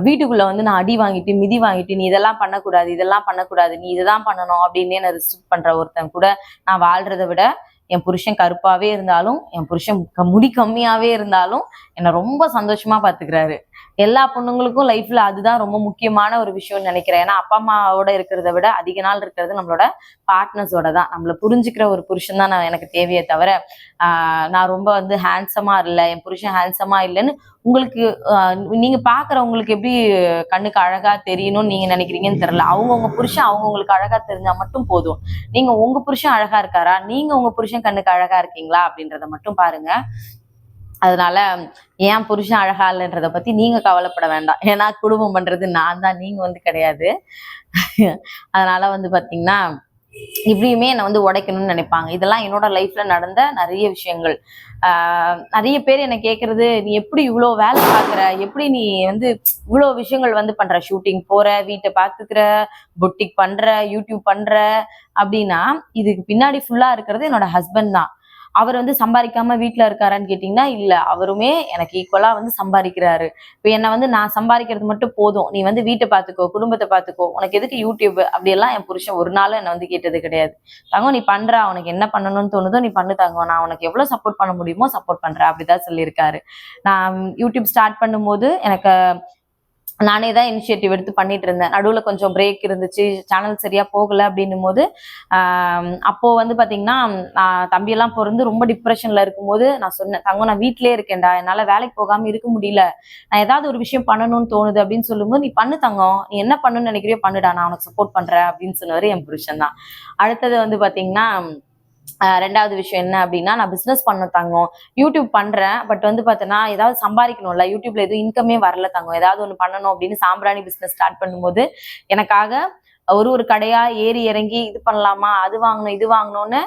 வீட்டுக்குள்ள வந்து நான் அடி வாங்கிட்டு மிதி வாங்கிட்டு நீ இதெல்லாம் பண்ணக்கூடாது இதெல்லாம் பண்ணக்கூடாது நீ இதுதான் பண்ணணும் அப்படின்னு என்ன ரிஸ்ட்ரிக்ட் பண்ற ஒருத்தன் கூட நான் வாழ்றதை விட என் புருஷன் கருப்பாவே இருந்தாலும் என் புருஷன் க- முடி கம்மியாவே இருந்தாலும் என்னை ரொம்ப சந்தோஷமா பாத்துக்கிறாரு எல்லா பொண்ணுங்களுக்கும் லைஃப்ல அதுதான் ரொம்ப முக்கியமான ஒரு விஷயம்னு நினைக்கிறேன். ஏன்னா அப்பா அம்மாவோட இருக்கிறத விட அதிக நாள் இருக்கிறது நம்மளோட பார்ட்னர்ஸோட தான். நம்மள புரிஞ்சுக்கிற ஒரு புருஷன் தான் நான் எனக்கு தேவையே தவிர ஆஹ் நான் ரொம்ப வந்து ஹேண்ட்ஸமா இல்லை என் புருஷன் ஹேண்ட்ஸமா இல்லைன்னு உங்களுக்கு ஆஹ் நீங்க பாக்குறவங்களுக்கு எப்படி கண்ணுக்கு அழகா தெரியணும்னு நீங்க நினைக்கிறீங்கன்னு தெரியல. அவங்கவுங்க புருஷன் அவங்கவுங்களுக்கு அழகா தெரிஞ்சா மட்டும் போதும். நீங்க உங்க புருஷன் அழகா இருக்காரா? நீங்க உங்க புருஷன் கண்ணுக்கு அழகா இருக்கீங்களா? அப்படின்றத மட்டும் பாருங்க. அதனால ஏன் புருஷன் அழகா இல்லைன்றத பத்தி நீங்க கவலைப்பட வேண்டாம். ஏன்னா குடும்பம் பண்றது நான் தான் நீங்க வந்து கிடையாது. அதனால வந்து பாத்தீங்கன்னா இப்படியுமே என்னை வந்து உடைக்கணும்னு நினைப்பாங்க. இதெல்லாம் என்னோட லைஃப்ல நடந்த நிறைய விஷயங்கள். ஆஹ் நிறைய பேர் என்ன கேக்குறது நீ எப்படி இவ்வளோ வேலை பார்க்குற எப்படி நீ வந்து இவ்வளோ விஷயங்கள் வந்து பண்ற? ஷூட்டிங் போற வீட்டை பார்த்துக்கிற பொட்டிக் பண்ற யூடியூப் பண்ற? அப்படின்னா இதுக்கு பின்னாடி ஃபுல்லா இருக்கிறது என்னோட ஹஸ்பண்ட் தான். அவர் வந்து சம்பாதிக்காம வீட்டில் இருக்காரான்னு கேட்டிங்கன்னா இல்லை அவருமே எனக்கு ஈக்குவலாக வந்து சம்பாதிக்கிறாரு. இப்போ என்னை வந்து நான் சம்பாதிக்கிறது மட்டும் போதும். நீ வந்து வீட்டை பார்த்துக்கோ குடும்பத்தை பார்த்துக்கோ. உனக்கு எதுக்கு யூடியூப் அப்படியெல்லாம் என் புருஷன் ஒரு நாளும் என்னை வந்து கேட்டது கிடையாது. தங்கம் நீ பண்ணுறா உனக்கு என்ன பண்ணணும்னு தோணுதோ நீ பண்ணு தங்கம். நான் உனக்கு எவ்வளோ சப்போர்ட் பண்ண முடியுமோ சப்போர்ட் பண்ணுறேன் அப்படிதான் சொல்லியிருக்காரு. நான் யூடியூப் ஸ்டார்ட் பண்ணும்போது எனக்கு நானே தான் இனிஷியேட்டிவ் எடுத்து பண்ணிட்டு இருந்தேன் நடுவில் கொஞ்சம் பிரேக் இருந்துச்சு. சேனல் சரியா போகல அப்படின்னும் போது அப்போது அப்போ வந்து பார்த்தீங்கன்னா நான் தம்பியெல்லாம் பிறந்து ரொம்ப டிப்ரெஷன்ல இருக்கும்போது நான் சொன்னேன் தங்கம் நான் வீட்டிலே இருக்கேன்டா. என்னால் வேலைக்கு போகாமல் இருக்க முடியல. நான் ஏதாவது ஒரு விஷயம் பண்ணணும்னு தோணுது. அப்படின்னு சொல்லும்போது நீ பண்ணு தங்கம். நீ என்ன பண்ணணும்னு நினைக்கிறியோ பண்ணுடா. நான் உனக்கு சப்போர்ட் பண்ணுறேன் அப்படின்னு சொன்னவர் என் புருஷன் தான். அடுத்தது வந்து பார்த்தீங்கன்னா ரெண்டாவது விஷயம் என்ன அப்படின்னா நான் பிசினஸ் பண்ண தங்கம். யூடியூப் பண்றேன். பட் வந்து பார்த்தோன்னா ஏதாவது சம்பாதிக்கணும்ல. யூடியூப்ல எதுவும் இன்கமே வரல தங்கம். ஏதாவது ஒன்று பண்ணணும் அப்படின்னு சாம்பிராணி பிசினஸ் ஸ்டார்ட் பண்ணும்போது எனக்காக ஒரு ஒரு கடையா ஏறி இறங்கி இது பண்ணலாமா அது வாங்கணும் இது வாங்கணும்னு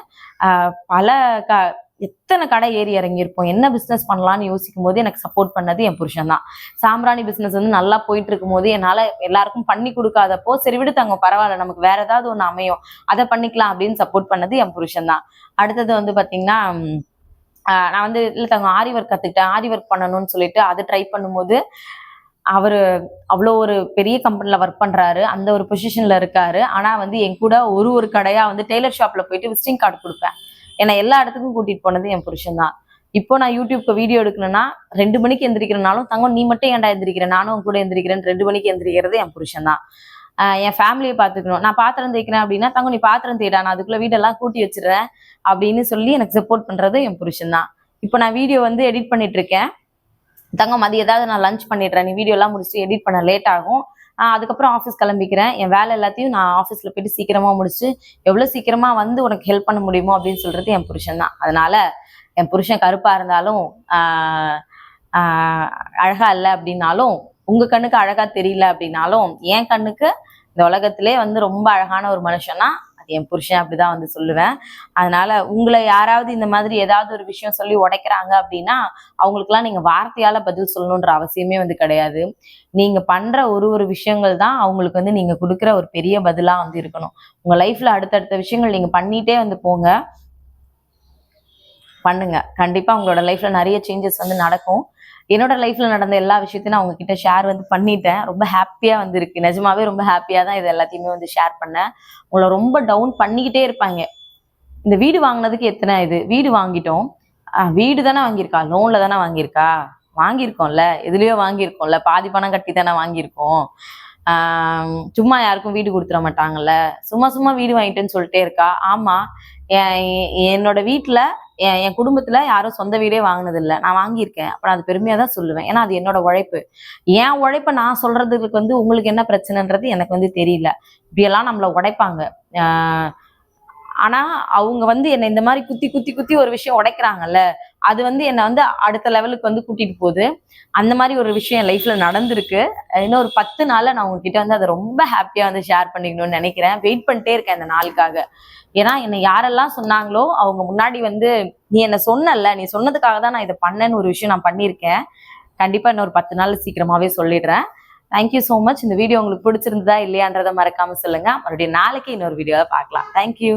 பல க எத்தனை கடை ஏறி இறங்கியிருப்போம் என்ன பிஸ்னஸ் பண்ணலாம்னு யோசிக்கும் போது எனக்கு சப்போர்ட் பண்ணது என் புருஷன் தான் சாம்பிராணி பிஸ்னஸ் வந்து நல்லா போயிட்டு இருக்கும் போது என்னால எல்லாருக்கும் பண்ணி கொடுக்காதப்போ சரி விடு தங்க பரவாயில்ல நமக்கு வேற ஏதாவது ஒன்று அமையும் அதை பண்ணிக்கலாம் அப்படின்னு சப்போர்ட் பண்ணது என் புருஷன் தான் அடுத்தது வந்து பாத்தீங்கன்னா நான் வந்து இல்லை தங்க ஆரி ஒர்க் கத்துக்கிட்டேன் ஆரி ஒர்க் பண்ணணும்னு சொல்லிட்டு அதை ட்ரை பண்ணும்போது அவர் அவ்வளோ ஒரு பெரிய கம்பெனியில் ஒர்க் பண்ணுறாரு அந்த ஒரு பொசிஷனில் இருக்காரு. ஆனால் வந்து என் கூட ஒரு ஒரு கடையாக வந்து டெய்லர் ஷாப்பில் போயிட்டு விசிட்டிங் கார்டு கொடுப்பேன். என்னை எல்லா இடத்துக்கும் கூட்டிட்டு போனது என் புருஷன் தான் இப்போ நான் யூடியூப்க்கு வீடியோ எடுக்கணும்னா ரெண்டு மணிக்கு எந்திரிக்கிறனாலும் தங்கம் நீ மட்டும் ஏன்டா எந்திரிக்கிறேன் நானும் கூட எந்திரிக்கிறேன். ரெண்டு மணிக்கு எந்திரிக்கிறது என் புருஷன் தான் என் ஃபேமிலியை பார்த்துக்கணும். நான் பாத்திரம் தேய்க்கிறேன் அப்படின்னா தங்கம் நீ பாத்திரம் தேடா நான் அதுக்குள்ள வீடெல்லாம் கூட்டி வச்சிடுறேன் அப்படின்னு சொல்லி எனக்கு சப்போர்ட் பண்றது என் புருஷன் தான் இப்போ நான் வீடியோ வந்து எடிட் பண்ணிட்டு இருக்கேன். தங்கம் அது ஏதாவது நான் லஞ்ச் பண்ணிடுறேன். நீ வீடியோ எல்லாம் முடிச்சுட்டு எடிட் பண்ண லேட் ஆகும். அதுக்கப்புறம் ஆஃபீஸ் கிளம்பிக்கிறேன். என் வேலை எல்லாத்தையும் நான் ஆஃபீஸில் போயிட்டு சீக்கிரமாக முடிச்சு எவ்வளோ சீக்கிரமாக வந்து உனக்கு ஹெல்ப் பண்ண முடியுமோ அப்படின்னு சொல்றது என் புருஷன் தான். அதனால என் புருஷன் கருப்பாக இருந்தாலும் அழகாக அழகா இல்லை அப்படின்னாலும் உங்கள் கண்ணுக்கு அழகாக தெரியல அப்படின்னாலும் என் கண்ணுக்கு இந்த உலகத்திலே வந்து ரொம்ப அழகான ஒரு மனுஷன்னா அது என் புருஷன் அப்படிதான் வந்து சொல்லுவேன். அதனால உங்களை யாராவது இந்த மாதிரி ஏதாவது ஒரு விஷயம் சொல்லி உடைக்கிறாங்க அப்படின்னா அவங்களுக்குலாம் நீங்க வார்த்தையால பதில் சொல்லணுன்ற அவசியமே வந்து கிடையாது. நீங்க பண்ற ஒரு ஒரு விஷயங்கள் தான் அவங்களுக்கு வந்து நீங்க கொடுக்குற ஒரு பெரிய பதிலா வந்து இருக்கணும். உங்க லைஃப்ல அடுத்தடுத்த விஷயங்கள் நீங்க பண்ணிட்டே வந்து போங்க. பண்ணுங்க. கண்டிப்பா உங்களோட லைஃப்ல நிறைய சேஞ்சஸ் வந்து நடக்கும். என்னோட லைஃப்ல நடந்த எல்லா விஷயத்தையும் நான் உங்ககிட்ட ஷேர் வந்து பண்ணிட்டேன். ரொம்ப ஹாப்பியா வந்து இருக்கு நிஜமாவே ரொம்ப ஹாப்பியா தான் இது எல்லாத்தையுமே வந்து ஷேர் பண்ணேன். உங்களை ரொம்ப டவுன் பண்ணிக்கிட்டே இருப்பாங்க. இந்த வீடு வாங்கினதுக்கு எத்தனை இது? வீடு வாங்கிட்டோம். வீடு தானே வாங்கியிருக்கா? லோன்ல தானே வாங்கியிருக்கா? வாங்கியிருக்கோம்ல. எதுலயோ வாங்கியிருக்கோம்ல. பாதி பணம் கட்டி தானே வாங்கியிருக்கோம். சும்மா யாருக்கும் வீடு கொடுத்துட மாட்டாங்கல்ல. சும்மா சும்மா வீடு வாங்கிட்டேன்னு சொல்லிட்டே இருக்கா? ஆமா. என்னோட வீட்டுல என் என் குடும்பத்துல யாரும் சொந்த வீடே வாங்கினது இல்லை நான் வாங்கியிருக்கேன். அப்ப நான் அது பெருமையா தான் சொல்லுவேன். ஏன்னா அது என்னோட உழைப்பு. என் உழைப்ப நான் சொல்றதுக்கு வந்து உங்களுக்கு என்ன பிரச்சனைன்றது எனக்கு வந்து தெரியல. இப்படியெல்லாம் நம்மள உடைப்பாங்க. ஆனா அவங்க வந்து என்னை இந்த மாதிரி குத்தி குத்தி குத்தி ஒரு விஷயம் உடைக்கிறாங்கல்ல அது வந்து என்னை வந்து அடுத்த லெவலுக்கு வந்து கூட்டிட்டு போகுது. அந்த மாதிரி ஒரு விஷயம் என் லைஃப்ல நடந்திருக்கு. இன்னும் ஒரு பத்து நாள்ல நான் உங்ககிட்ட வந்து அதை ரொம்ப ஹாப்பியா வந்து ஷேர் பண்ணிக்கணும்னு நினைக்கிறேன். வெயிட் பண்ணிட்டே இருக்கேன் அந்த நாளுக்காக. ஏன்னா என்னை யாரெல்லாம் சொன்னாங்களோ அவங்க முன்னாடி வந்து நீ என்ன சொன்னல நீ சொன்னதுக்காக தான் நான் இதை பண்ணேன்னு ஒரு விஷயம் நான் பண்ணியிருக்கேன். கண்டிப்பா இன்னொரு பத்து நாள் சீக்கிரமாவே சொல்லிடுறேன். தேங்க்யூ ஸோ மச் இந்த வீடியோ உங்களுக்கு பிடிச்சிருந்ததா இல்லையான்றதை மறக்காம சொல்லுங்க. மறுபடியும் நாளைக்கு இன்னொரு வீடியோவை பார்க்கலாம். தேங்க்யூ